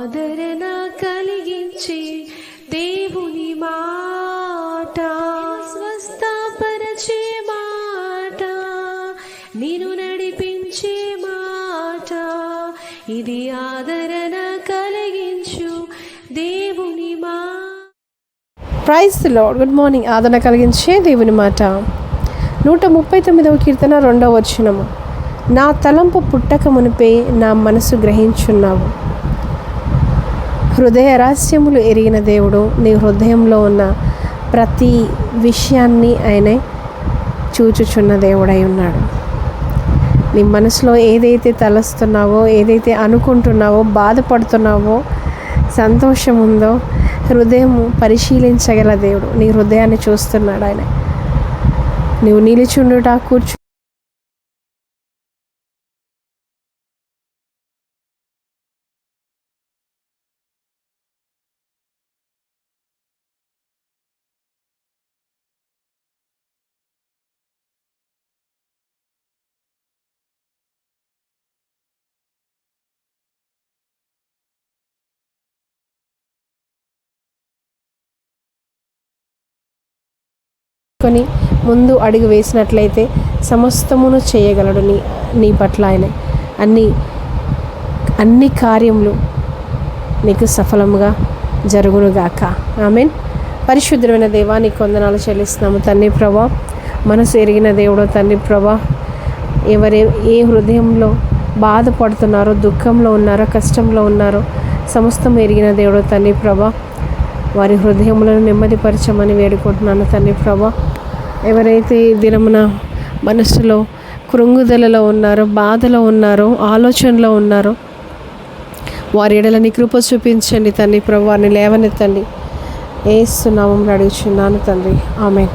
ఆదరణ కలిగించే దేవుని మాట. స్వస్థపరచే మాట. నేను నడిపించే మాట. ఇది ఆదరణ కలిగించు దేవుని మా. ప్రైజ్ లార్డ్ గుడ్ మార్నింగ్ ఆదరణ కలిగించే దేవుని మాట. నూట ముప్పై తొమ్మిదవ కీర్తన రెండవ వచనము. నా తలంపు పుట్టక మునిపే నా మనసు గ్రహించున్నావు. హృదయ రహస్యములు ఎరిగిన దేవుడు. నీ హృదయంలో ఉన్న ప్రతి విషయాన్ని ఆయనే చూచుచున్న దేవుడై ఉన్నాడు. నీ మనసులో ఏదైతే తలస్తున్నావో ఏదైతే అనుకుంటున్నావో బాధపడుతున్నావో సంతోషం ఉందో హృదయం పరిశీలించగల దేవుడు. నీ హృదయాన్ని చూస్తున్నాడు ఆయన. నువ్వు నిలుచుండుట కూర్చు కొని ముందు అడుగు వేసినట్లయితే సమస్తమును చేయగలడు నీ నీ పట్ల ఆయన. అన్ని అన్ని కార్యములు నీకు సఫలముగా జరుగునుగాక. ఆమెన్. పరిశుద్ధమైన దేవా నీకు వందనాలు చెల్లిస్తున్నాము. తండ్రి ప్రభా మనసు ఎరిగిన దేవుడు తండ్రి ప్రభా. ఎవరే ఏ హృదయంలో బాధపడుతున్నారో దుఃఖంలో ఉన్నారో కష్టంలో ఉన్నారో సమస్తం ఎరిగిన దేవుడు తండ్రి ప్రభా. వారి హృదయములను నెమ్మదిపరచమని వేడుకుంటున్నాను తండ్రి ప్రభా. ఎవరైతే ఈ దినమున మనసులో కృంగుదలలో ఉన్నారో బాధలో ఉన్నారో ఆలోచనలో ఉన్నారో వారి ఎడలని కృప చూపించండి తండ్రి. ప్రభు వారిని లేవనెత్తండి. ఏస్తున్నామని అడుగుచున్నాను తండ్రి. ఆమె